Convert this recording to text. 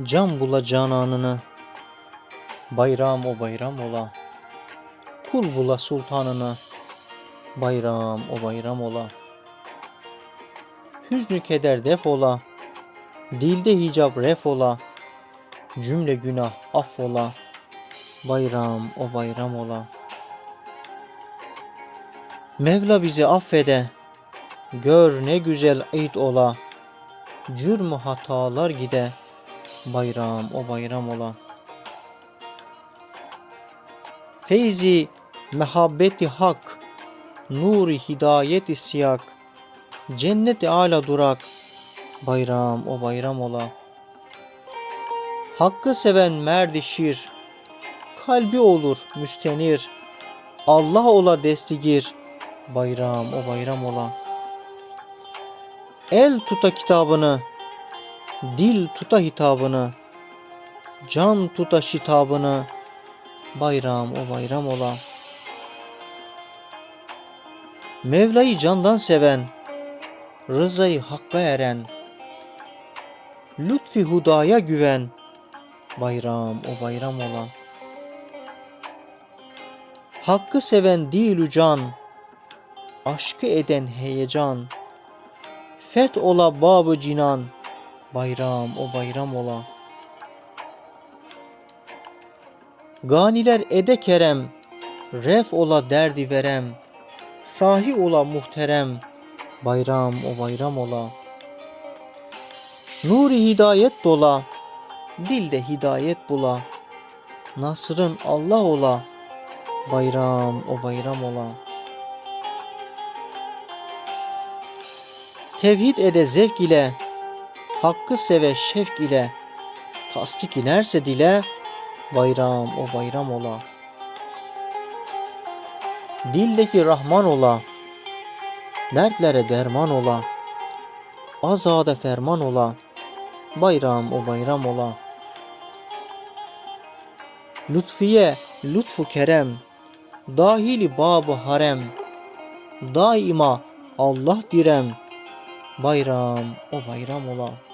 Can bula cananını, bayram o bayram ola. Kul bula sultanını, bayram o bayram ola. Hüznü keder def ola, dilde hicap ref ola. Cümle günah affola, bayram o bayram ola. Mevla bizi affede, gör ne güzel id ola. Cürmü hatalar gide, bayram o bayram ola. Feyzi mehabbeti hak, nuri hidayeti siyak, cennet-i ala durak, bayram o bayram ola. Hakkı seven merdi şir, kalbi olur müstenir, Allah ola destigir, bayram o bayram ola. El tuta kitabını, dil tuta hitabını, can tuta şitabını, bayram o bayram ola. Mevla'yı candan seven, rızayı hakka eren, lütfi hudaya güven, bayram o bayram ola. Hakkı seven değil can, aşkı eden heyecan, fet ola babı cinan, bayram o bayram ola. Ganiler ede kerem, ref ola derdi verem, sahi ola muhterem, bayram o bayram ola. Nuri hidayet dola, dilde hidayet bula, Nasrın Allah ola, bayram o bayram ola. Tevhid ede zevk ile, hakkı seve şevk ile, tasdik inerse dile, bayram o bayram ola. Dildeki Rahman ola, dertlere derman ola, azade ferman ola, bayram o bayram ola. Lütfiye, lütfu kerem, dahili babı harem, daima Allah direm, bayram o bayram ola.